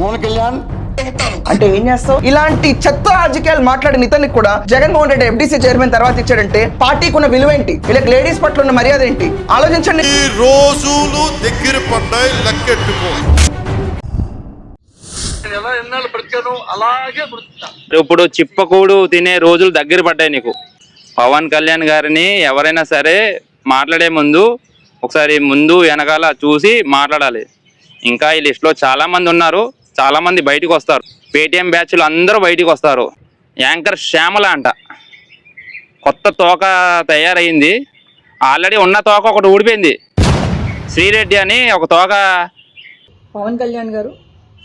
పవన్ కళ్యాణ్. అంటే ఏం చేస్తావు? ఇలాంటి చెత్త రాజకీయాలు మాట్లాడిన ఇతనికి కూడా జగన్మోహన్ రెడ్డి ఎఫ్డీసీ చైర్మన్ తర్వాత ఇచ్చాడంటే పార్టీకి ఉన్న విలువ ఏంటి వీళ్ళకి లేడీస్ పట్ల ఉన్న మర్యాద ఏంటి? ఆలోచించండి. ఈ రోజులు దగ్గర పడ్డాయి లెక్కెట్టుకో. ఇప్పుడు చిప్పకూడు తినే రోజులు దగ్గర పడ్డాయి నీకు. పవన్ కళ్యాణ్ గారిని ఎవరైనా సరే మాట్లాడే ముందు ఒకసారి ముందు వెనకాల చూసి మాట్లాడాలి. ఇంకా ఈ లిస్ట్లో చాలా మంది ఉన్నారు. చాలా మంది బయటికి వస్తారు. పేటిఎం బ్యాచ్లు అందరూ బయటికి వస్తారు. యాంకర్ శ్యామల అంట. కొత్త తోక తయారైంది. ఆల్రెడీ ఉన్న తోక ఒకటి ఊడిపోయింది. శ్రీరెడ్డి అని ఒక తోక. పవన్ కళ్యాణ్ గారు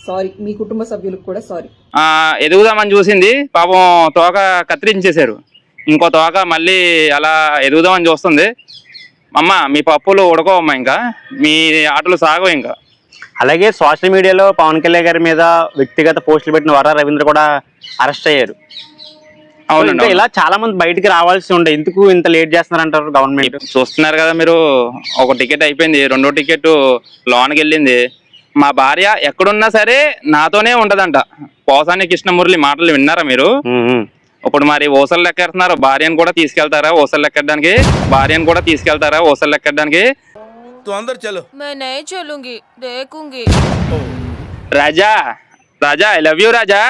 సారీ మీ కుటుంబ సభ్యులకు కూడా సారీ. ఎదుగుదామని చూసింది. పాపం తోక కత్తిరించేశారు. ఇంకో తోక మళ్ళీ అలా ఎదుగుదామని చూస్తుంది. అమ్మ మీ పప్పులు ఉడకోవమ్మ ఇంకా. మీ ఆటలు సాగవు ఇంకా. అలాగే సోషల్ మీడియాలో పవన్ కళ్యాణ్ గారి మీద వ్యక్తిగత పోస్టులు పెట్టిన వర రవీంద్ర కూడా అరెస్ట్ అయ్యారు. అవునండి ఇలా చాలా మంది బయటికి రావాల్సి ఉండే. ఎందుకు ఇంత లేట్ చేస్తున్నారంటారు గవర్నమెంట్ చూస్తున్నారు కదా మీరు ఒక టికెట్ అయిపోయింది రెండో టికెట్ లోన్కి వెళ్ళింది. మా భార్య ఎక్కడున్నా సరే నాతోనే ఉంటదంట. పోసాని కృష్ణమురళి మాటలు విన్నారా మీరు? ఇప్పుడు మరి ఓసలు లెక్కెడుతున్నారు భార్యను కూడా తీసుకెళ్తారా? ఓసలు లెక్కెట్టడానికి భార్యను కూడా తీసుకెళ్తారా? ఓసలు లెక్కెట్టడానికి తు అందరు చలో मैं नहीं चलूंगी देखूंगी Raja Raja I love you Raja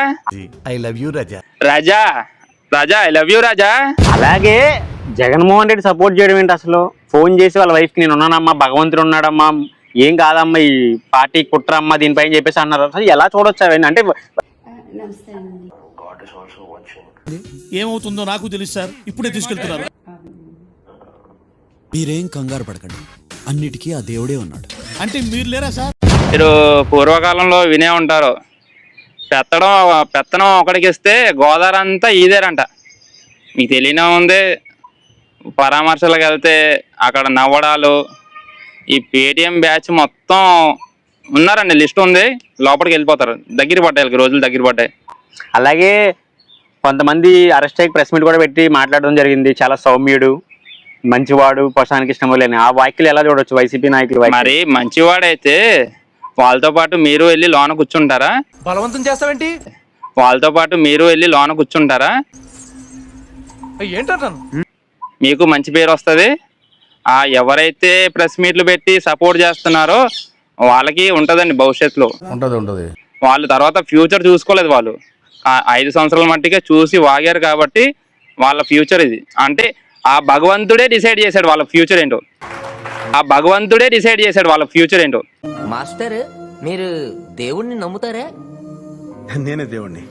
I love you Raja Raja Raja I love you Raja అలాగే జగన్మోహన్ రెడ్డి సపోర్ట్ చేయడం ఏంటి అసలు ఫోన్ చేసి వాళ్ళ వైఫ్ కి నేను ఉన్నానమ్మా భగవంతుడు ఉన్నాడమ్మా ఏం కాదమ్మా ఈ పార్టీ కుట్రమ్మా దీనిపైన చెప్పేసి అన్నారు అసలు ఎలా చూడొచ్చు అవన్నీ అంటే ఏమవుతుందో నాకు తెలుసు సార్ ఇప్పుడే తీసుకెళ్తున్నారు మీరేం కంగారు పడకండి అన్నిటికీ ఆ దేవుడే ఉన్నాడు. అంటే మీరు లేరా సార్? మీరు పూర్వకాలంలో వినే ఉంటారు. పెత్తడం పెత్తనం ఒకడికి ఇస్తే గోదావరి అంతా ఈదేరంట మీకు తెలియనే ఉంది. పరామర్శలకు వెళ్తే అక్కడ నవ్వడాలు ఈ పేటిఎం బ్యాచ్ మొత్తం ఉన్నారండి లిస్ట్ ఉంది. లోపలికి వెళ్ళిపోతారు. దగ్గర పడ్డాయి వీళ్ళకి రోజులు దగ్గర పడ్డాయి. అలాగే కొంతమంది అరెస్ట్ అయ్యి ప్రెస్ మీట్ కూడా పెట్టి మాట్లాడడం జరిగింది. చాలా సౌమ్యుడు. మంచివాడు ప్రశాంత్ కృష్ణమూర్తి అని ఆ వ్యాఖ్యలు ఎలా చూడొచ్చు? వైసీపీ నాయకులు? మరి మంచివాడైతే వాళ్ళతో పాటు మీరు వెళ్ళి లోన కూర్చుంటారా? బలవంతం చేస్తావేంటి? వాళ్ళతో పాటు మీరు వెళ్ళి లోన కూర్చుంటారా? ఏంటంటాను మీకు మంచి పేరు వస్తుంది. ఆ ఎవరైతే ప్రెస్ మీట్లు పెట్టి సపోర్ట్ చేస్తున్నారో వాళ్ళకి ఉంటుందండి భవిష్యత్తులో. ఉంటది ఉంటది. వాళ్ళు తర్వాత ఫ్యూచర్ చూసుకోలేదు వాళ్ళు. ఐదు సంవత్సరాల మట్టిగా చూసి వాగారు కాబట్టి వాళ్ళ ఫ్యూచర్ ఇది. అంటే ఆ భగవంతుడే డిసైడ్ చేశాడు వాళ్ళ ఫ్యూచర్ ఏంటో. ఆ భగవంతుడే డిసైడ్ చేశాడు వాళ్ళ ఫ్యూచర్ ఏంటో. మాస్టర్ మీరు దేవుణ్ణి నమ్ముతారా? నేనే దేవుణ్ణి.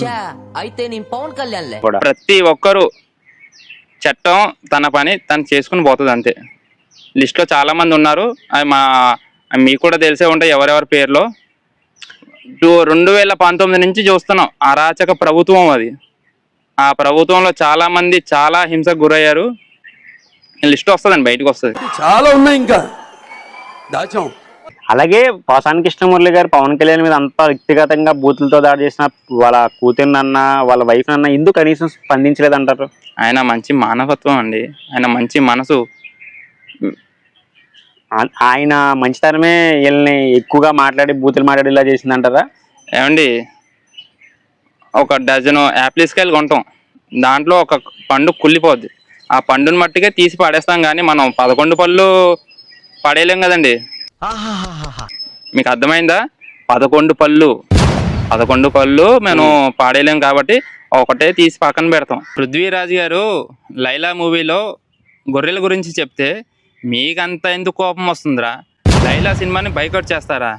చా అయితే నేను పవన్ కళ్యాణ్లే కూడా ప్రతి ఒక్కరు చట్టం తన పని తను చేసుకుని పోతుంది అంతే. లిస్ట్లో చాలా మంది ఉన్నారు. అవి మా మీకు కూడా తెలిసే ఉంటాయి ఎవరెవరి పేర్లో. రెండు వేల పంతొమ్మిది నుంచి చూస్తున్నాం. అరాచక ప్రభుత్వం అది. ఆ ప్రభుత్వంలో చాలా మంది చాలా హింసకు గురయ్యారు. లిస్ట్ వస్తుందండి బయటకు వస్తుంది. చాలా ఉన్నాయి ఇంకా. దాచాం. అలాగే పోసాని కృష్ణమురళి గారు పవన్ కళ్యాణ్ మీద అంత వ్యక్తిగతంగా బూతులతో దాడి చేసిన వాళ్ళ కూతుర్నన్న వాళ్ళ వైఫ్ అన్న ఎందుకు కనీసం స్పందించలేదంటారు? ఆయన మంచి మానవత్వం అండి. ఆయన మంచి మనసు. ఆ- ఆయన మంచితనమే వీళ్ళని ఎక్కువగా మాట్లాడి బూతులు మాట్లాడేలా చేసిందంటారా? ఏమండి ఒక డజను యాప్లిస్కాయలు కొంటాం. దాంట్లో ఒక పండు కుళ్ళిపోద్ది. ఆ పండుని మట్టిగా తీసి పడేస్తాం కానీ మనం పదకొండు పళ్ళు పడేయలేం కదండి. మీకు అర్థమైందా? పదకొండు పళ్ళు. పదకొండు పళ్ళు మేము పాడేయలేం కాబట్టి ఒకటే తీసి పక్కన పెడతాం. పృథ్వీరాజ్ గారు లైలా మూవీలో గొర్రెల గురించి చెప్తే మీకంత ఎందుకు కోపం వస్తుందిరా? లైలా సినిమాని బైకౌట్ చేస్తారా?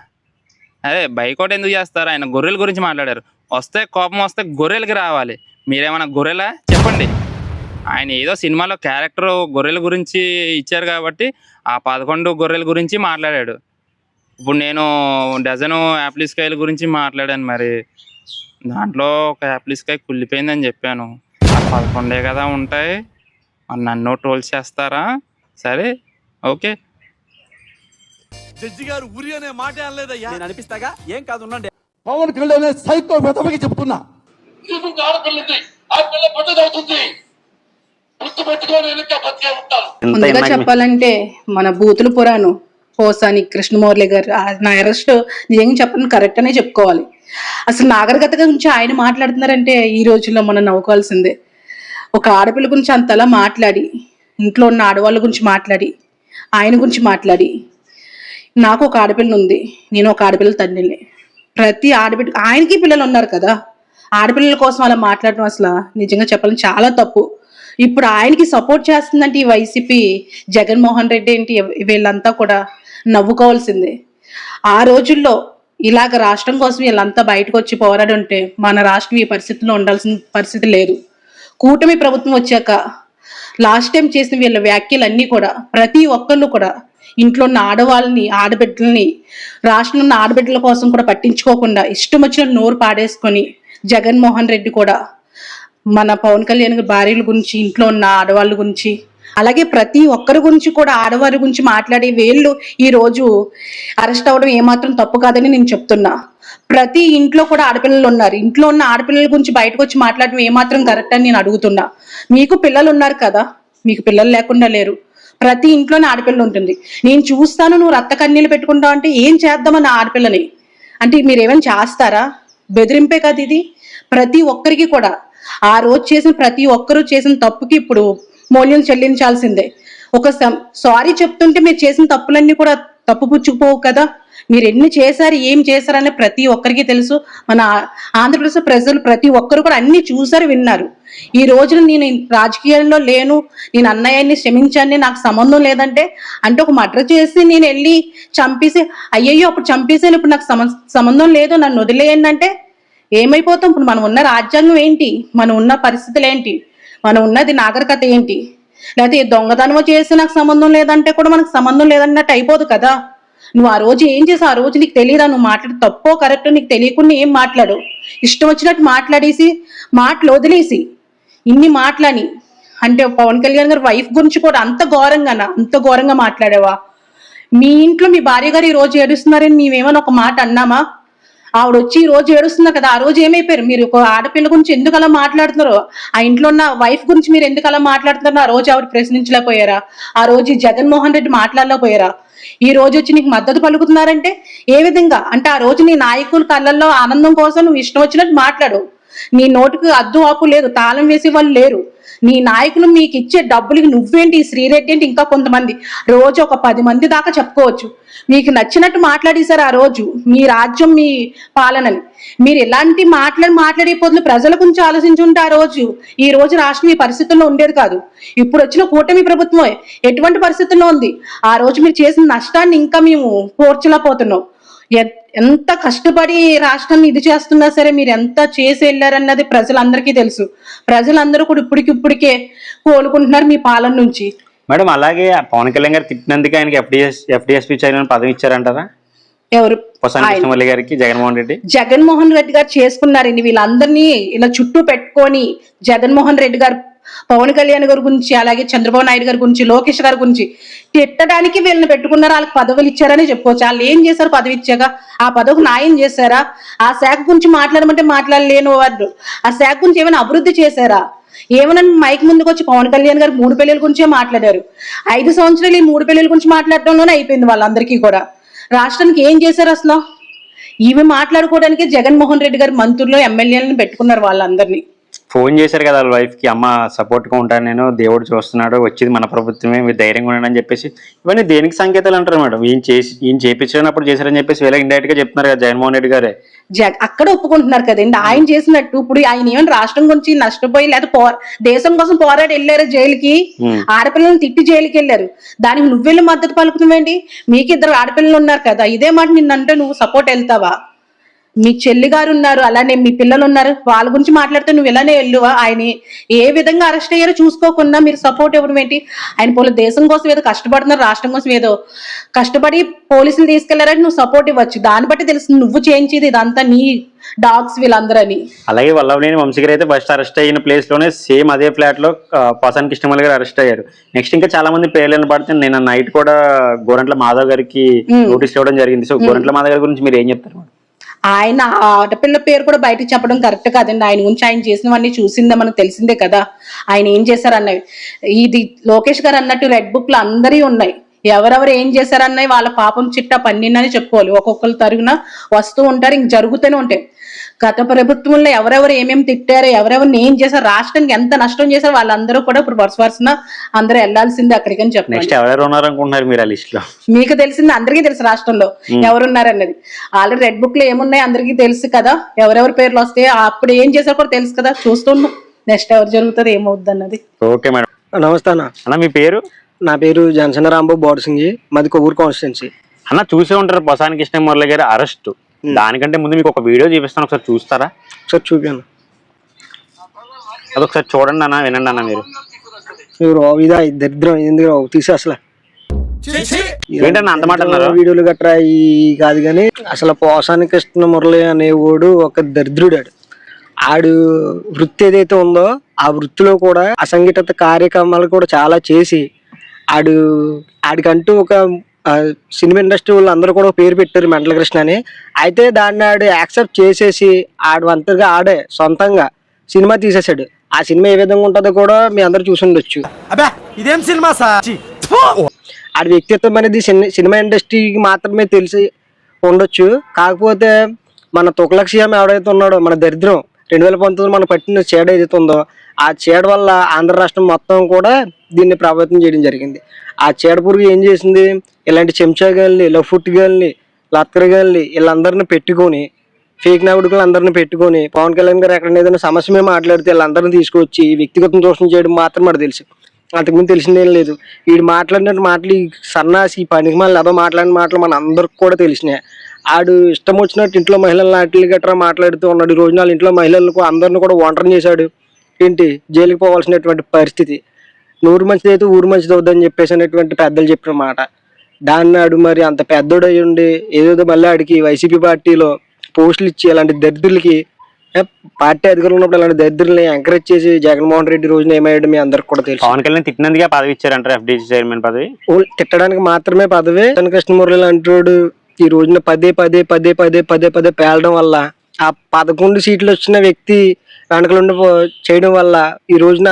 అదే బైకౌట్ ఎందుకు చేస్తారు? ఆయన గొర్రెల గురించి మాట్లాడారు. వస్తే కోపం వస్తే గొర్రెలకి రావాలి. మీరేమైనా గొర్రెలా? చెప్పండి. ఆయన ఏదో సినిమాలో క్యారెక్టర్ గొర్రెల గురించి ఇచ్చారు కాబట్టి ఆ పదకొండు గొర్రెల గురించి మాట్లాడాడు. ఇప్పుడు నేను డజను యాప్లిస్కాయల గురించి మాట్లాడాను మరి. దాంట్లో ఒక యాప్లిస్కాయ కుళ్ళిపోయిందని చెప్పాను. ఆ పదకొండే కదా ఉంటాయి. నన్ను ట్రోల్ చేస్తారా? సరే ఓకే. జడ్జి గారు ఉరి అనే మాట అనలేదయ్యా. నేను అనిపిస్తాగా ఏం కాదు ఉండండి. పవన్ కళ్యాణ్ సైకో మెతమకి చెప్తున్నా. ముందుగా చెప్పాలంటే మన బూతుల పురాణం పోసాని కృష్ణమౌర్లి గారు నా అరెస్ట్ నిజంగా చెప్పడం కరెక్ట్ అనే చెప్పుకోవాలి. అసలు నాగరికత గురించి ఆయన మాట్లాడుతున్నారంటే ఈ రోజుల్లో మనం నవ్వుకోవాల్సిందే. ఒక ఆడపిల్ల గురించి అంతలా మాట్లాడి ఇంట్లో ఉన్న ఆడవాళ్ళ గురించి మాట్లాడి ఆయన గురించి మాట్లాడి నాకు ఒక ఆడపిల్ల ఉంది నేను ఒక ఆడపిల్ల తండ్రిని ప్రతి ఆడబిడ్డ ఆయనకి పిల్లలు ఉన్నారు కదా. ఆడపిల్లల కోసం అలా మాట్లాడడం అసలు నిజంగా చెప్పాలని చాలా తప్పు. ఇప్పుడు ఆయనకి సపోర్ట్ చేస్తుందంటే ఈ వైసీపీ జగన్మోహన్ రెడ్డి ఏంటి వీళ్ళంతా కూడా నవ్వుకోవాల్సిందే. ఆ రోజుల్లో ఇలాగ రాష్ట్రం కోసం వీళ్ళంతా బయటకు వచ్చి పోరాడుంటే మన రాష్ట్రం ఈ పరిస్థితిలో ఉండాల్సిన పరిస్థితి లేదు. కూటమి ప్రభుత్వం వచ్చాక లాస్ట్ టైం చేసిన వీళ్ళ వ్యాఖ్యలు అన్నీ కూడా ప్రతి ఒక్కళ్ళు కూడా ఇంట్లో ఉన్న ఆడవాళ్ళని ఆడబిడ్డల్ని రాష్ట్రంలో ఉన్న ఆడబిడ్డల కోసం కూడా పట్టించుకోకుండా ఇష్టం వచ్చిన నోరు పాడేసుకొని జగన్మోహన్ రెడ్డి కూడా మన పవన్ కళ్యాణ్ భార్యల గురించి ఇంట్లో ఉన్న ఆడవాళ్ళ గురించి అలాగే ప్రతి ఒక్కరి గురించి కూడా ఆడవారి గురించి మాట్లాడే వీళ్ళు ఈ రోజు అరెస్ట్ అవ్వడం ఏమాత్రం తప్పు కాదని నేను చెప్తున్నా. ప్రతి ఇంట్లో కూడా ఆడపిల్లలు ఉన్నారు. ఇంట్లో ఉన్న ఆడపిల్లల గురించి బయటకు వచ్చి మాట్లాడడం ఏమాత్రం కరెక్ట్ అని నేను అడుగుతున్నా. మీకు పిల్లలు ఉన్నారు కదా? మీకు పిల్లలు లేకుండా లేరు. ప్రతి ఇంట్లోనే ఆడపిల్ల ఉంటుంది. నేను చూస్తాను నువ్వు రక్త కన్నీళ్ళు పెట్టుకుంటావు అంటే ఏం చేద్దామని ఆడపిల్లని? అంటే మీరు ఏమైనా చేస్తారా? బెదిరింపే కదా ఇది. ప్రతి ఒక్కరికి కూడా ఆ రోజు చేసిన ప్రతి ఒక్కరూ చేసిన తప్పుకి ఇప్పుడు మూల్యం చెల్లించాల్సిందే. ఒక సారీ చెప్తుంటే మీరు చేసిన తప్పులన్నీ కూడా తప్పుపుచ్చుకుపోవు కదా. మీరు ఎన్ని చేశారు ఏం చేశారని ప్రతి ఒక్కరికి తెలుసు. మన ఆంధ్రప్రదేశ్ ప్రజలు ప్రతి ఒక్కరు కూడా అన్ని చూశారు విన్నారు. ఈ రోజున నేను రాజకీయాల్లో లేను నేను అన్నయ్యని క్షమించాను నాకు సంబంధం లేదంటే అంటే ఒక మర్డర్ చేసి నేను వెళ్ళి చంపేసి అయ్యయ్యో అప్పుడు చంపేసాను ఇప్పుడు నాకు సంబంధం లేదు నన్ను వదిలేయండి అంటే ఏమైపోతాం? ఇప్పుడు మనం ఉన్న రాజ్యాంగం ఏంటి? మనం ఉన్న పరిస్థితులు ఏంటి? మనం ఉన్నది నాగరికత ఏంటి? లేకపోతే దొంగతనం చేసి నాకు సంబంధం లేదంటే కూడా మనకు సంబంధం లేదన్నట్టు అయిపోదు కదా. నువ్వు ఆ రోజు ఏం చేసావు? ఆ రోజు నీకు తెలియదా నువ్వు మాట్లాడు తప్పో కరెక్ట్ నీకు తెలియకుండా ఏం మాట్లాడు? ఇష్టం వచ్చినట్టు మాట్లాడేసి మాటలు వదిలేసి ఇన్ని మాటలని అంటే పవన్ కళ్యాణ్ గారి వైఫ్ గురించి కూడా అంత ఘోరంగానా అంత ఘోరంగా మాట్లాడావా? మీ ఇంట్లో మీ భార్య గారు ఈ రోజు ఏడుస్తున్నారని మేమేమైనా ఒక మాట అన్నామా? ఆవిడ వచ్చి ఈ రోజు ఏడుస్తున్నారు కదా? ఆ రోజు ఏమైపోయారు? మీరు ఒక ఆడపిల్ల గురించి ఎందుకు అలా మాట్లాడుతున్నారు? ఆ ఇంట్లో ఉన్న వైఫ్ గురించి మీరు ఎందుకు అలా మాట్లాడుతున్నారు ఆ రోజు ఆవిడ ప్రశ్నించలేకపోయారా? ఆ రోజు జగన్మోహన్ రెడ్డి మాట్లాడలేకపోయారా? ఈ రోజు వచ్చి నీకు మద్దతు పలుకుతున్నారంటే ఏ విధంగా? అంటే ఆ రోజు నీ నాయకుల కళ్ళల్లో ఆనందం కోసం నువ్వు ఇష్టం వచ్చినట్టు మాట్లాడు. నీ నోటికి అద్దు ఆపు లేదు తాళం వేసే వాళ్ళు లేరు. నీ నాయకులు మీకు ఇచ్చే డబ్బులకి నువ్వేంటి? శ్రీరెడ్డి ఏంటి ఇంకా కొంతమంది. రోజు ఒక పది మంది దాకా చెప్పుకోవచ్చు. మీకు నచ్చినట్టు మాట్లాడేశారు ఆ రోజు. మీ రాజ్యం మీ పాలనని. మీరు ఎలాంటి మాట్లాడి మాట్లాడే పొద్దులు ప్రజల గురించి ఆలోచించుంటే ఆ రోజు. ఈ రోజు రాష్ట్రం ఈ పరిస్థితుల్లో ఉండేది కాదు. ఇప్పుడు వచ్చిన కూటమి ప్రభుత్వం ఎటువంటి పరిస్థితుల్లో ఉంది? ఆ రోజు మీరు చేసిన నష్టాన్ని ఇంకా మేము పోర్చలేకపోతున్నాం. ఎంత కష్టపడి రాష్ట్రాన్ని ఇది చేస్తున్నా సరే మీరు ఎంత చేసి వెళ్ళారన్నది ప్రజలందరికీ తెలుసు. ప్రజలందరూ కూడా ఇప్పటికిప్పటికే కోలుకుంటున్నారు మీ పాలన నుంచి. మేడం అలాగే పవన్ కళ్యాణ్ గారు తిట్టినందుకు ఆయనకి ఎఫ్డిఎస్ ఎఫ్డిఎస్పీ చైర్మన్ పదవి ఇచ్చారంటారా? ఎవరు. కృష్ణమల్లి గారికి జగన్మోహన్ రెడ్డి. జగన్మోహన్ రెడ్డి గారు చేసుకున్నారండి. వీళ్ళందరినీ ఇలా చుట్టూ పెట్టుకొని జగన్మోహన్ రెడ్డి గారు పవన్ కళ్యాణ్ గారి గురించి అలాగే చంద్రబాబు నాయుడు గారి గురించి లోకేష్ గారి గురించి తిట్టడానికి వీళ్ళని పెట్టుకున్నారు. వాళ్ళకి పదవులు ఇచ్చారని చెప్పుకోవచ్చు. వాళ్ళు ఏం చేశారు? పదవి ఇచ్చాక. ఆ పదవికి న్యాయం చేశారా? ఆ శాఖ గురించి మాట్లాడమంటే మాట్లాడలేను వాళ్ళు ఆ శాఖ గురించి ఏమైనా అభివృద్ధి చేశారా? ఏమైనా మైక్ ముందుకు వచ్చి పవన్ కళ్యాణ్ గారు మూడు పెళ్ళిల గురించే మాట్లాడారు. ఐదు సంవత్సరాలు ఈ మూడు పెళ్ళిల గురించి మాట్లాడడంలోనే అయిపోయింది వాళ్ళందరికీ కూడా. రాష్ట్రానికి ఏం చేశారు అసలు? ఇవి మాట్లాడుకోవడానికి జగన్మోహన్ రెడ్డి గారు మంత్రులు ఎమ్మెల్యేలను పెట్టుకున్నారు వాళ్ళందరినీ. ఫోన్ చేశారు కదా వాళ్ళ వైఫ్కి అమ్మ సపోర్ట్గా ఉంటాను నేను దేవుడు చూస్తున్నాడు వచ్చేది మన ప్రభుత్వమే మీరు ధైర్యంగా ఉండండి అని చెప్పేసి ఇవన్నీ దేనికి సంకేతాలు అంటారు మేడం? ఈయన చేసి ఈయన చేపించినప్పుడు చేశారని చెప్పేసి వీళ్ళకి ఇండైరెక్ట్గా చెప్తున్నారు కదా జగన్మోహన్ రెడ్డి గారే. అక్కడ ఒప్పుకుంటున్నారు కదండి ఆయన చేసినట్టు ఇప్పుడు ఆయన ఏమైనా రాష్ట్రం గురించి నష్టపోయి లేదా పో దేశం కోసం పోరాడి వెళ్ళారు జైలుకి. ఆడపిల్లలను తిట్టి జైలుకి వెళ్ళారు. దానికి నువ్వెళ్ళి మద్దతు పలుకుతున్నావేంటి మీకు ఇద్దరు ఆడపిల్లలు ఉన్నారు కదా ఇదే మాట నిన్నంటే నువ్వు సపోర్ట్ వెళ్తావా? మీ చెల్లి గారు ఉన్నారు అలానే మీ పిల్లలు ఉన్నారు వాళ్ళ గురించి మాట్లాడితే నువ్వు ఇలానే వెళ్ళువా? ఆయన ఏ విధంగా అరెస్ట్ అయ్యారో చూసుకోకుండా మీరు సపోర్ట్ ఇవ్వడం ఏంటి? ఆయన పోలీ దేశం కోసం ఏదో కష్టపడుతున్నారు రాష్ట్రం కోసం ఏదో కష్టపడి పోలీసులు తీసుకెళ్ళారంటే నువ్వు సపోర్ట్ ఇవ్వచ్చు. దాన్ని బట్టి తెలుస్తుంది నువ్వు చేయించేది ఇదంతా నీ డాగ్స్ వీళ్ళందరని. అలాగే వల్లభనేని వంశీగారు అయితే ఫస్ట్ అరెస్ట్ అయిన ప్లేస్లోనే సేమ్ అదే ఫ్లాట్లో పోసాని కృష్ణమల్లి గారు అరెస్ట్ అయ్యారు. నెక్స్ట్ ఇంకా చాలా మంది పేర్లను పడితే నేను నైట్ కూడా గోరంట్ల మాధవ్ గారికి నోటీస్ ఇవ్వడం జరిగింది. సో గోరంట్ల మాధవ్ గారి గురించి మీరు ఏం చెప్తారు? ఆయన ఆ ఆడపిల్ల పేరు కూడా బయటకు చెప్పడం కరెక్ట్ కాదండి. ఆయన గురించి ఆయన చేసినవన్నీ చూసిందే మనకు తెలిసిందే కదా. ఆయన ఏం చేశారు అన్నవి ఇది లోకేష్ గారు అన్నట్టు రెడ్ బుక్లో అందరి ఉన్నాయి. ఎవరెవరు ఏం చేశారన్నవి వాళ్ళ పాపం చిట్టా పన్నీనని చెప్పుకోవాలి. ఒక్కొక్కరు తరుగున వస్తూ ఉంటారు ఇంక జరుగుతూనే ఉంటాయి. గత ప్రభుత్వంలో ఎవరెవరు ఏమేమి తిట్టారు ఎవరెవరిని ఏం చేశారు రాష్ట్రానికి ఎంత నష్టం చేశారు వాళ్ళందరూ కూడా ఇప్పుడు వరుస వరుసన అందరూ వెళ్ళాల్సిందే అక్కడికని చెప్పండి నెక్స్ట్ ఎవరెవరు ఉన్నారనుకుంటున్నారు మీరు ఆ లిస్ట్లో? మీకు తెలిసింది అందరికీ తెలుసు రాష్ట్రంలో ఎవరున్నారన్నది. ఆల్రెడీ రెడ్ బుక్లో ఏమున్నాయి అందరికీ తెలుసు కదా ఎవరెవరి పేర్లు వస్తాయి అప్పుడు ఏం చేశారో కూడా తెలుసు కదా. చూస్తున్నాం నెక్స్ట్ ఎవరు జరుగుతుంది ఏమవుద్ది అన్నది ఓకే మేడం. నమస్తే అన్న మీ పేరు? నా పేరు జనసేన రాంబాబు బోర్సింగి మాది కొవ్వూరు కాన్స్టిట్యున్సీ. అన్న చూసే ఉంటారు బొసాని కృష్ణమురళి గారి అరెస్ట్. దానికంటే ముందు మీకు ఒక వీడియో చూపిస్తాను ఒకసారి చూస్తారా? ఒకసారి చూపాను అదొకసారి చూడండి అన్న వినండి అన్న మీరు. ఇదా ఇది దరిద్రం ఎందుకు రావు? తీసే అసలు. ఏంటన్నా అంత మాట అన్నారు? వీడియోలు గట్రా ఈ కాదు కానీ అసలు పోసాని కృష్ణ మురళి అనేవాడు ఒక దరిద్రుడాడు. ఆడు వృత్తి ఏదైతే ఉందో ఆ వృత్తిలో కూడా అసంఘటిత కార్యక్రమాలు కూడా చాలా చేసి ఆడు ఆడికంటూ ఒక సినిమా ఇండస్ట్రీ వాళ్ళు అందరూ కూడా పేరు పెట్టారు మెంటల కృష్ణ అని. అయితే దాన్ని ఆడు యాక్సెప్ట్ చేసేసి ఆడు అంతగా ఆడే సొంతంగా సినిమా తీసేసాడు ఆ సినిమా ఏ విధంగా ఉంటుందో కూడా మీ అందరూ చూసి ఉండొచ్చు. అబ్బా ఇదేం సినిమా సార్? ఆడి వ్యక్తిత్వం అనేది సిని- సినిమా ఇండస్ట్రీకి మాత్రమే తెలిసి ఉండొచ్చు. కాకపోతే మన తుకలక్ సీఎం ఎవడైతే ఉన్నాడో మన దరిద్రం రెండు వేల పంతొమ్మిది మన పట్టిన చీడ ఏదైతే ఉందో ఆ చీడ వల్ల ఆంధ్ర రాష్ట్రం మొత్తం కూడా దీన్ని ప్రభావితం చేయడం జరిగింది. ఆ చీడ పురుగు ఏం చేసింది? ఇలాంటి చెంచాగాల్ని లఫుట్ గాల్ని లత్కర్ గాల్ని వీళ్ళందరిని పెట్టుకొని ఫేక్ నాయకుడుకులు అందరిని పెట్టుకొని పవన్ కళ్యాణ్ గారు ఎక్కడ ఏదైనా సమస్య మీద మాట్లాడితే వీళ్ళందరిని తీసుకొచ్చి వ్యక్తిగతం దోషం చేయడం మాత్రం మనకు తెలుసు. అంతకుముందు తెలిసిందేం లేదు. వీడు మాట్లాడిన మాటలు ఈ సన్నాసి ఈ పనికి మళ్ళీ అదో మాట్లాడిన మాటలు మన అందరికి కూడా తెలిసినాయి. ఆడు ఇష్టం వచ్చినట్టు ఇంట్లో మహిళల నాటిలు గట్రా మాట్లాడుతూ ఉన్నాడు. ఈ రోజున ఇంట్లో మహిళలకు అందరిని కూడా ఒంటరి చేశాడు. ఏంటి? జైలుకి పోవాల్సినటువంటి పరిస్థితి. నూరు మంచిది అయితే ఊరు మంచిది అవుద్దని చెప్పేసి అనేటువంటి పెద్దలు చెప్పిన మాట. దాన్ని ఆడు మరి అంత పెద్దోడు ఉండి ఏదేదో మళ్ళీ ఆడికి వైసీపీ పార్టీలో పోస్టులు ఇచ్చి అలాంటి దరిద్రులకి పార్టీ అధికారులు ఉన్నప్పుడు అలాంటి దరిద్రుల్ని ఎంకరేజ్ చేసి జగన్మోహన్ రెడ్డి రోజున ఏమయ్యాడు మీ అందరికి కూడా తెలుసు. పవన్ కళ్యాణ్ తిట్టినందుకే పదవి ఇచ్చారంటారు ఎఫ్డీసీ చైర్మన్ పదవి? తిట్టడానికి మాత్రమే పదవి. కృష్ణమురళి అంటాడు ఈ రోజున పదే పదే పదే పదే పదే పదే పేలడం వల్ల ఆ పదకొండు సీట్లు వచ్చిన వ్యక్తి వెనకలుండి చేయడం వల్ల ఈ రోజున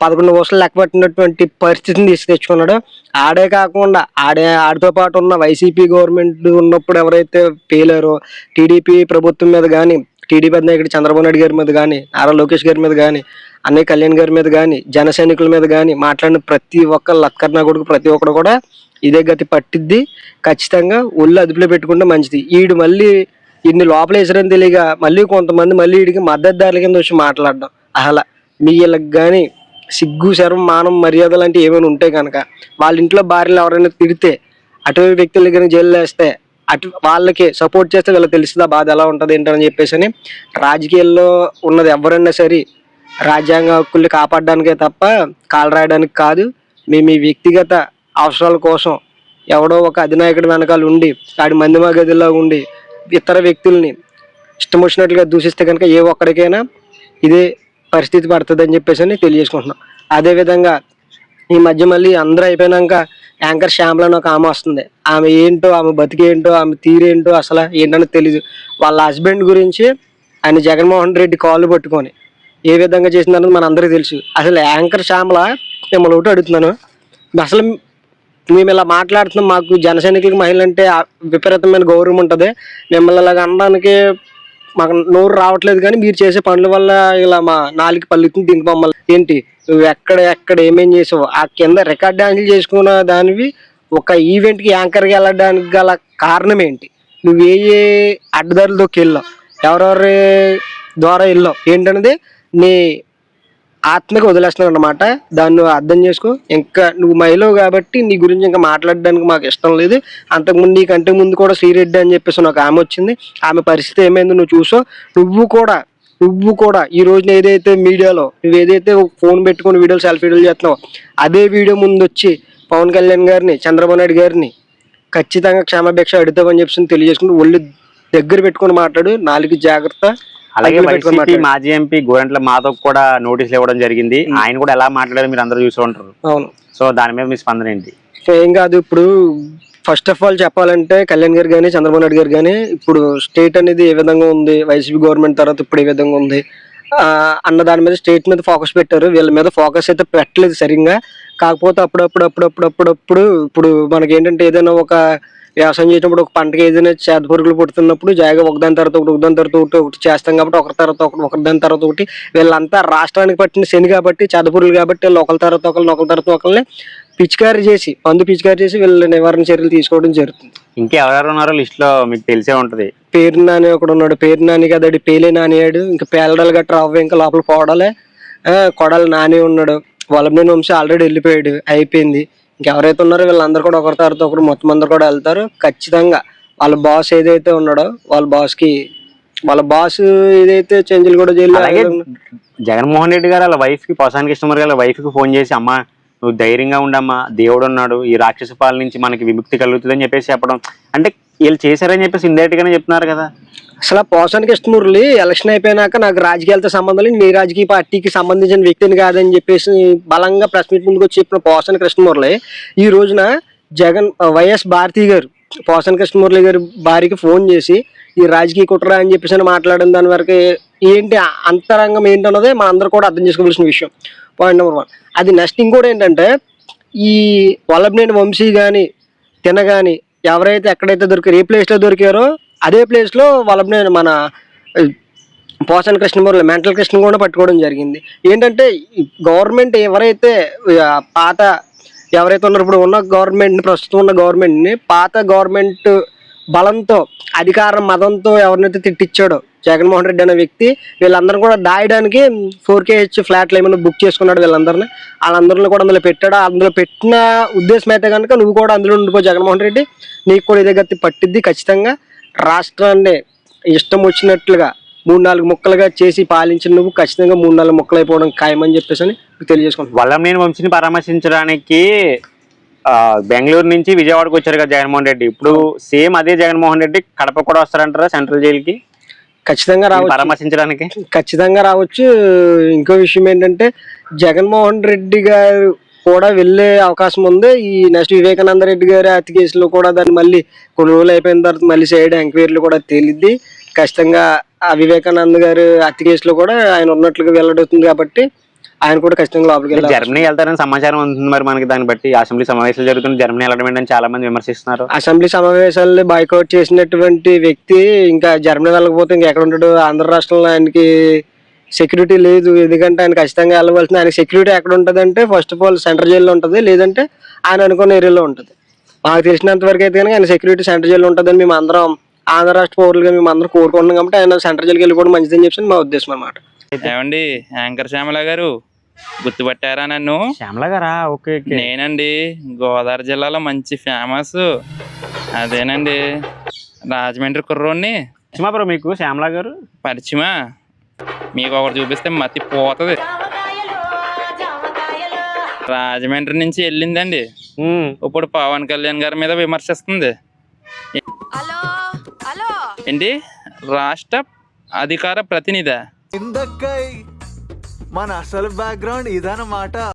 పదకొండు వర్షాలు లెక్క పట్టినటువంటి పరిస్థితిని తీసుకు తెచ్చుకున్నాడు. ఆడే కాకుండా ఆడే ఆడితో పాటు ఉన్న వైసీపీ గవర్నమెంట్ ఉన్నప్పుడు ఎవరైతే పేలారో టీడీపీ ప్రభుత్వం మీద కానీ టీడీపీ అధినాయకుడు చంద్రబాబు నాయుడు గారి మీద కానీ నారా లోకేష్ గారి మీద కానీ అన్నయ్య కళ్యాణ్ గారి మీద కానీ జన సైనికుల మీద కానీ మాట్లాడిన ప్రతి ఒక్క లక్కర్నా కొడుకు ప్రతి ఒక్కడు కూడా ఇదే గతి పట్టిద్ది. ఖచ్చితంగా ఒళ్ళు అదుపులో పెట్టుకుంటే మంచిది. ఈడు మళ్ళీ ఇన్ని లోపల వేసారని తెలియక మళ్ళీ కొంతమంది మళ్ళీ వీడికి మద్దతుదారుల కింద వచ్చి మాట్లాడడం. అసలు మీ వీళ్ళకి కానీ సిగ్గు శరం మానం మర్యాద లాంటివి ఏమైనా ఉంటే కనుక వాళ్ళ ఇంట్లో భార్యలు ఎవరైనా తిడితే అటువంటి వ్యక్తులు కానీ జైలు వేస్తే అటు వాళ్ళకి సపోర్ట్ చేస్తే వీళ్ళకి తెలుస్తుంది ఆ బాధ ఎలా ఉంటుంది ఏంటని చెప్పేసి అని. రాజకీయాల్లో ఉన్నది ఎవరైనా సరే రాజ్యాంగ హక్కుల్ని కాపాడడానికే తప్ప కాలు రాయడానికి కాదు. మేము మీ వ్యక్తిగత అవసరాల కోసం ఎవడో ఒక అధినాయకుడి వెనకాల ఉండి ఆడి మందిమా గదిలో ఉండి ఇతర వ్యక్తుల్ని ఇష్టం వచ్చినట్లుగా దూషిస్తే కనుక ఏ ఒక్కడికైనా ఇదే పరిస్థితి పడుతుంది అని చెప్పేసి అని తెలియజేసుకుంటున్నాం. అదేవిధంగా ఈ మధ్య మళ్ళీ అందరూ అయిపోయినాక యాంకర్ శ్యామల అని ఒక ఆమె వస్తుంది. ఆమె ఏంటో ఆమె బతికేంటో ఆమె తీరేంటో అసలు ఏంటనో తెలియదు వాళ్ళ హస్బెండ్ గురించి ఆయన జగన్మోహన్ రెడ్డి కాళ్ళు పట్టుకొని ఏ విధంగా చేసిందన్నది మన అందరికీ తెలుసు. అసలు యాంకర్ శ్యామల మిమ్మల్ని ఒకటి అడుగుతున్నాను. అసలు మేము ఇలా మాట్లాడుతున్నాం మాకు జన సైనికులకి మహిళలు అంటే విపరీతమైన గౌరవం ఉంటుంది. మిమ్మల్ని ఇలాగ అనడానికి మాకు నోరు రావట్లేదు కానీ మీరు చేసే పనుల వల్ల ఇలా మా నాలుగు పల్లెత్తుని దింక మమ్మల్ని. ఏంటి? నువ్వు ఎక్కడ ఎక్కడ ఏమేం చేసావు? ఆ కింద రికార్డ్ డాన్సులు చేసుకున్న దానివి ఒక ఈవెంట్కి యాంకర్గా వెళ్ళడానికి గల కారణం ఏంటి? నువ్వు ఏ ఏ అడ్డదారులతోకి వెళ్ళావు ఎవరెవరి ద్వారా వెళ్ళావు? ఏంటనేది నీ ఆత్మకి వదిలేస్తున్నావు అనమాట దాన్ని నువ్వు అర్థం చేసుకో. ఇంకా నువ్వు మహిళవు కాబట్టి నీ గురించి ఇంకా మాట్లాడడానికి మాకు ఇష్టం లేదు. అంతకుముందు నీకంటే ముందు కూడా శ్రీరెడ్డి అని చెప్పేసి ఒక ఆమె వచ్చింది. ఆమె పరిస్థితి ఏమైందో నువ్వు చూసో. నువ్వు కూడా నువ్వు కూడా ఈ రోజున ఏదైతే మీడియాలో నువ్వు ఏదైతే ఫోన్ పెట్టుకుని వీడియోలు సెల్ఫీ వీడియోలు చేస్తున్నావో అదే వీడియో ముందు వచ్చి పవన్ కళ్యాణ్ గారిని చంద్రబాబు నాయుడు గారిని ఖచ్చితంగా క్షమాభిక్ష అడుగుతామని చెప్పి తెలియజేసుకుని ఒళ్ళు దగ్గర పెట్టుకొని మాట్లాడు. నాలుగు జాగ్రత్త. అలాగే వైసీపీ. మాజీ ఎంపీ గోరంట్ల మాధవ్ కూడా నోటీసులు ఇవ్వడం జరిగింది. ఆయన కూడా ఎలా మాట్లాడారో మీరు అందరూ చూసి ఉంటారు. అవును. సో దాని మీద మీ స్పందన ఏంటి? సో ఏం కాదు ఇప్పుడు ఫస్ట్ ఆఫ్ ఆల్ చెప్పాలంటే కళ్యాణ్ గారు కానీ చంద్రబాబు నాయుడు గారు కానీ ఇప్పుడు స్టేట్ అనేది ఏ విధంగా ఉంది? వైసీపీ గవర్నమెంట్ తర్వాత ఇప్పుడు ఏ విధంగా ఉంది? ఆ, అన్న దాని మీద స్టేట్ మీద ఫోకస్ పెట్టారు. వీళ్ళ మీద ఫోకస్ అయితే పెట్టలేదు సరిగ్గా. కాకపోతే అప్పుడప్పుడు అప్పుడప్పుడు అప్పుడప్పుడు ఇప్పుడు మనకి ఏంటంటే ఏదైనా ఒక వ్యవసాయం చేసినప్పుడు ఒక పంటకి ఏదైనా చేత పురుగులు పుడుతున్నప్పుడు జాగా ఒకదాని తర్వాత ఒకటి ఒకదాని తర్వాత ఒకటి ఒకటి చేస్తాం కాబట్టి ఒకరి తర్వాత ఒకటి ఒకరి దాని తర్వాత ఒకటి. వీళ్ళంతా రాష్ట్రానికి పట్టిన శని కాబట్టి చేత పురుగులు కాబట్టి వీళ్ళు ఒకరి తర్వాత ఒకరిని ఒకరి తర్వాత ఒకరిని పిచికారీ చేసి మందు పిచికారీ చేసి వీళ్ళ నివారణ చర్యలు తీసుకోవడం జరుగుతుంది. ఇంకెవరెవరు ఉన్నారో లిస్ట్లో మీకు తెలిసే ఉంటది. పేరు నాని ఒకడు ఉన్నాడు. పేరు నాని కదడి పేలే నానియాడు ఇంకా పేలడాలు గట్రా అవ్వ ఇంకా లోపల ఆ, కొడాలి నాని ఉన్నాడు. వలమనేని వంశీ ఆల్రెడీ వెళ్ళిపోయాడు. అయిపోయింది. ఇంకెవరైతే ఉన్నారో వీళ్ళందరూ కూడా ఒకరి తర్వాత ఒకరు మొత్తం అందరు కూడా వెళ్తారు. ఖచ్చితంగా వాళ్ళ బాస్ ఏదైతే ఉన్నాడో వాళ్ళ బాస్కి వాళ్ళ బాస్ ఏదైతే చెంచులు కూడా అలాగే జగన్మోహన్ రెడ్డి గారు వాళ్ళ వైఫ్కి పోసానికి ఇష్టమర్ గారు వైఫ్కి ఫోన్ చేసి అమ్మా నువ్వు ధైర్యంగా ఉండమ్మా దేవుడు ఉన్నాడు ఈ రాక్షస పాలన నుంచి మనకి విముక్తి కలుగుతుంది అని చెప్పేసి చెప్పడం. అంటే వీళ్ళు చేశారని చెప్పేసి ఇండైరెక్ట్ గానే చెప్తున్నారు కదా. అసలు పోసానికి కృష్ణమూర్తి ఎలక్షన్ అయిపోయినాక నాకు రాజకీయాలతో సంబంధం లేదు. నీ రాజకీయ పార్టీకి సంబంధించిన వ్యక్తిని కాదని చెప్పేసి బలంగా ప్రెస్ మీట్ ముందుకు వచ్చి చెప్పిన పోసాని కృష్ణమూర్తి ఈ రోజున జగన్ వైఎస్ భారతి గారు పోసాని కృష్ణమూర్తి గారి భార్యకి ఫోన్ చేసి ఈ రాజకీయ కుట్ర అని చెప్పేసి అని మాట్లాడిన దాని వరకు ఏంటి అంతరంగం ఏంటన్నదే మన అందరూ కూడా అర్థం చేసుకోవాల్సిన విషయం. పాయింట్ నెంబర్ వన్ అది నెక్స్ట్ ఇంకోటి ఏంటంటే ఈ వల్లభనేని వంశీ కానీ తిన కానీ ఎవరైతే ఎక్కడైతే దొరికారో ఏ ప్లేస్లో దొరికారో అదే ప్లేస్లో వల్లభనేని మన పోషన్ పోసాని కృష్ణమూర్తి మెంటల్ కృష్ణ కూడా పట్టుకోవడం జరిగింది. ఏంటంటే గవర్నమెంట్ ఎవరైతే పాత ఎవరైతే ఉన్నారో ఇప్పుడు ఉన్న గవర్నమెంట్ని ప్రస్తుతం ఉన్న గవర్నమెంట్ని పాత గవర్నమెంట్ బలంతో అధికారం మదంతో ఎవరినైతే తిట్టించాడో జగన్మోహన్ రెడ్డి అనే వ్యక్తి వీళ్ళందరూ కూడా దాయడానికి ఫోర్ కేహెచ్ ఫ్లాట్లు ఏమైనా బుక్ చేసుకున్నాడు వీళ్ళందరినీ. వాళ్ళందరిని కూడా అందులో పెట్టాడు. అందులో పెట్టిన ఉద్దేశం అయితే కనుక నువ్వు కూడా అందులో ఉండిపో జగన్మోహన్ రెడ్డి నీకు కూడా ఇదే గతి పట్టిద్ది ఖచ్చితంగా. రాష్ట్రాన్ని ఇష్టం వచ్చినట్లుగా మూడు నాలుగు ముక్కలుగా చేసి పాలించిన నువ్వు ఖచ్చితంగా మూడు నాలుగు ముక్కలు అయిపోవడం ఖాయమని చెప్పేసి అని తెలియజేసుకుంటున్నాను. వల్లమనేని వంశీని పరామర్శించడానికి బెంగళూరు నుంచి విజయవాడకు వచ్చారు కదా జగన్మోహన్ రెడ్డి. ఇప్పుడు సేమ్ అదే జగన్మోహన్ రెడ్డి కడప కూడా వస్తారంటారా సెంట్రల్ జైలుకి? ఖచ్చితంగా రావచ్చు. పరామర్శించడానికి? ఖచ్చితంగా రావచ్చు. ఇంకో విషయం ఏంటంటే జగన్మోహన్ రెడ్డి గారు కూడా వెళ్ళే అవకాశం ఉంది. ఈ నెక్స్ట్ వివేకానంద రెడ్డి గారి హత్య కేసులో కూడా దాన్ని మళ్ళీ కొన్ని రోజులు అయిపోయిన తర్వాత మళ్ళీ సైడ్ ఎంక్వైరీలు కూడా తేలిద్ది. ఖచ్చితంగా ఆ వివేకానంద గారి హత్య కేసులో కూడా ఆయన ఉన్నట్లుగా వెల్లడవుతుంది కాబట్టి ఆయన కూడా ఖచ్చితంగా లోపలికి వెళ్ళాలి జర్మనీ వెళ్తారని సమాచారం ఉంటుంది మరి మనకి దాన్ని బట్టి. అసెంబ్లీ సమావేశాలు జరుగుతున్న జర్మనీ వెళ్ళడం ఏంటని చాలా మంది విమర్శిస్తున్నారు. అసెంబ్లీ సమావేశాలని బాయ్కౌట్ చేసినటువంటి వ్యక్తి ఇంకా జర్మనీ వెళ్ళకపోతే ఇంకా ఎక్కడ ఉంటాడు? ఆంధ్ర రాష్ట్రంలో ఆయనకి సెక్యూరిటీ లేదు ఎందుకంటే ఆయన ఖచ్చితంగా వెళ్ళవలసిన ఆయన సెక్యూరిటీ ఎక్కడ ఉంటుంది అంటే ఫస్ట్ ఆఫ్ ఆల్ సెంట్రల్ జైల్లో ఉంటుంది లేదంటే ఆయన అనుకున్న ఏరియాలో ఉంటుంది. మాకు తెలిసినంత వరకు అయితే కనుక ఆయన సెక్యూరిటీ సెంట్రల్ జైల్లో ఉంటుందని మేము అందరం ఆంధ్ర రాష్ట్ర పౌరులుగా మేము అందరం కోరుకుంటున్నాం కాబట్టి ఆయన సెంట్రల్ జైలుకి వెళ్ళిపోవడం మంచిదని చెప్పి మా ఉద్దేశం అన్నమాట. ఏమండి యాంకర్ శ్యామల గారు గుర్తుపట్టారా నన్ను? శ్యామల గారా? Okay okay. నేనండి గోదావరి జిల్లాలో మంచి ఫేమస్ అదేనండి రాజమండ్రి కుర్రోడిని. సుమా బ్రో మీకు శ్యామల గారు? పరిచయమా? మీకు ఒకటి చూపిస్తే మతి పోతుంది రాజమండ్రి నుంచి వెళ్ళిందండి. ఇప్పుడు పవన్ కళ్యాణ్ గారి మీద విమర్శిస్తుంది. Hello hello. ఏంటి? రాష్ట్ర అధికార ప్రతినిధి. మన అసలు బ్యాక్గ్రౌండ్ ఇదన్నమాట.